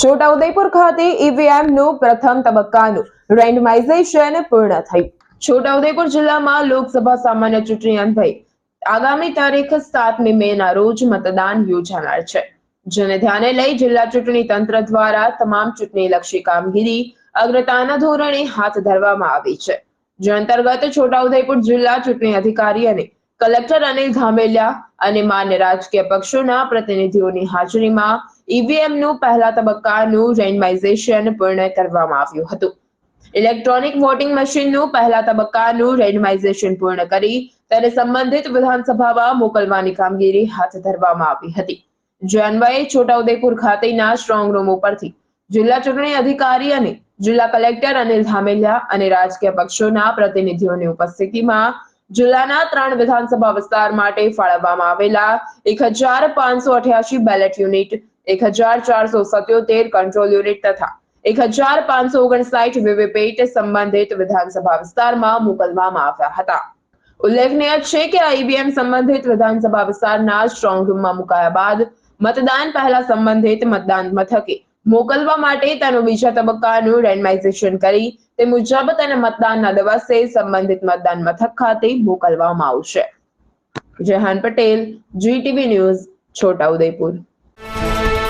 છોટાઉદેપુર ખાતે ઈવીએમનું પ્રથમ તબક્કાનું રેન્ડમાઇઝેશન પૂર્ણ થયું. છોટાઉદેપુર જિલ્લામાં લોકસભા સામાન્ય ચૂંટણી અન્વયે આગામી તારીખ સાતમી મે ના રોજ મતદાન યોજાનાર છે. જેને ધ્યાને લઈ જિલ્લા ચૂંટણી તંત્ર દ્વારા તમામ ચૂંટણીલક્ષી કામગીરી અગ્રતાના ધોરણે હાથ ધરવામાં આવી છે. જે અંતર્ગત છોટાઉદેપુર જિલ્લા ચૂંટણી અધિકારી અને કલેક્ટર અનિલ ધામેલિયા અને માન્ય રાજકીય પક્ષોના પ્રતિનિધિઓની હાજરીમાં ઈવીએમનું પહેલા તબક્કાનું રેન્ડમાઇઝેશન પૂર્ણ કરવામાં આવ્યું હતું. ઇલેક્ટ્રોનિક વોટિંગ મશીનનું પહેલા તબક્કાનું રેન્ડમાઇઝેશન પૂર્ણ કરી તેને સંબંધિત વિધાનસભામાં મોકલવાની કામગીરી હાથ ધરવામાં આવી હતી. જે છોટાઉદેપુર ખાતેના સ્ટ્રોંગ રૂમ ઉપરથી જિલ્લા ચૂંટણી અધિકારી અને જિલ્લા કલેક્ટર અનિલ ધામેલિયા અને રાજકીય પક્ષોના પ્રતિનિધિઓની ઉપસ્થિતિમાં જિલ્લાના ત્રણ વિધાનસભા વિસ્તાર માટે ફાળવવામાં આવેલા એક હજાર પાંચસો અઠ્યાસી બેલેટ યુનિટ એક હજાર ચારસો સત્યોતેર કંટ્રોલ યુનિટ તથા એક હજાર પાંચસો ઓગણસાઠ વીવીપેટ સંબંધિત વિધાનસભા વિસ્તારમાં મોકલવામાં આવ્યા હતા. ઉલ્લેખનીય છે કે આઈબીએમ સંબંધિત વિધાનસભા વિસ્તારના સ્ટ્રોંગ મુકાયા બાદ મતદાન પહેલા સંબંધિત મતદાન મથકે મોકલવા માટે તેનું બીજા તબક્કાનું રેન્ડમાઇઝેશન કરી તે મુજબ તેને મતદાનના દિવસે સંબંધિત મતદાન મથક ખાતે મોકલવામાં આવશે. Jehan Patel GTV news Chhota Udepur Bye.